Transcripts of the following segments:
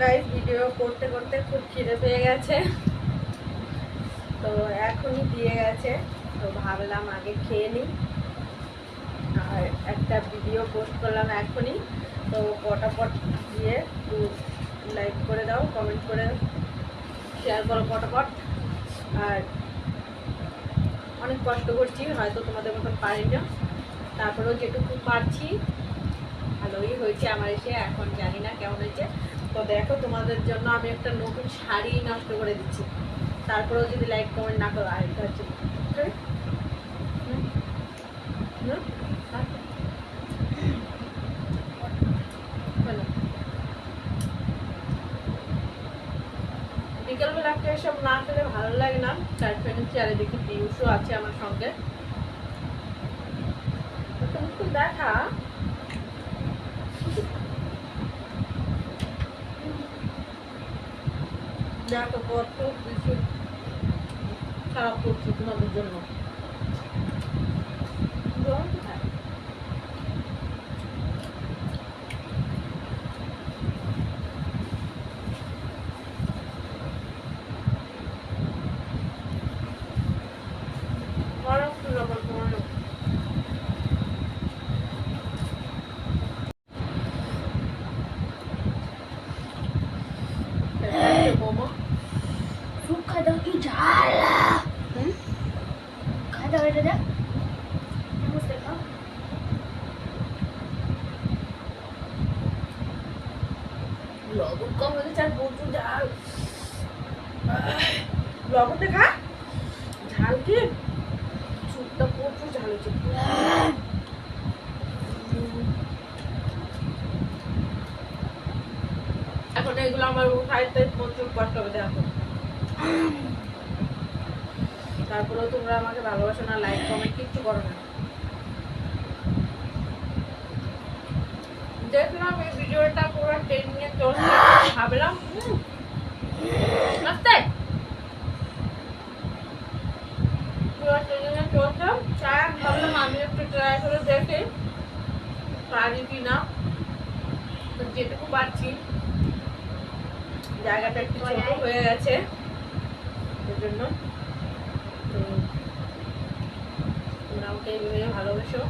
Guys video করতে করতে খুব খিদে পেয়ে গেছে। তো এখনই দিয়ে গেছে। তো ভাবলাম আগে খেয়ে নিই। আর একটা ভিডিও পোস্ট করলাম এখনই। তো পটাপট দিয়ে লাইক করে দাও কমেন্ট করে শেয়ার করো পটাপট। আর অনেক কষ্ট করছি, হয়তো তোমাদের মতন পারি না। তারপরেও যেটুকু পারছি, ভালোই হয়েছে আমার এসে। এখন জানি না কেমন হয়েছে। তো দেখো তোমাদের জন্য আমি একটা নতুন শাড়ি নষ্ট করে দিচ্ছি। তারপরেও যদি লাইক কমেন্ট না করো আর এটা হচ্ছে? বিকেলবেলা একটা এসব না খেলে ভালো লাগে না। ফ্রেন্ড আর দেখি আছে আমার সঙ্গে। তুমি দেখা। দেখো কত কিছু খারাপ করছে তোমাদের জন্য। দাওয়া কি ঝাল দাওয়া এটা দেখ লবণ কম হয়েছে আর প্রচুর ঝাল। লবণ দেখা ঝাল কি? সুপটা প্রচুর ঝাল হয়েছে এখন এগুলো আমার খাইতে প্রচুর কষ্ট হবে দেখো। তারপরেও তোমরা আমাকে ভালোবাসো না লাইক কমেন্ট কিচ্ছু করো না। দেখলাম এই ভিডিওটা পুরো ট্রেনিংয়ে চলছে, ভাবলাম আস্তে পুরো ট্রেনিংয়ে চলছে তাই ভাবলাম আমি একটু ট্রাই করে দেখি পারি কি না যেটুকু পারছি, জায়গাটা একটু ছোট হয়ে গেছে। জন্য। তো তোমরা আমাকে এইভাবে ভালোবাসো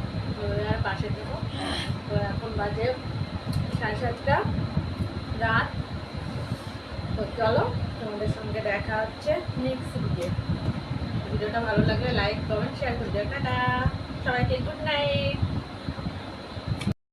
আর পাশে থেকো। তো এখন বাজে সাড়ে সাতটা রাত। তো চলো, তোমাদের সঙ্গে দেখা হচ্ছে নেক্সট ভিডিও ভিডিওটা ভালো লাগলে লাইক কমেন্ট শেয়ার করে দিও। টাটা! সবাইকে গুড নাইট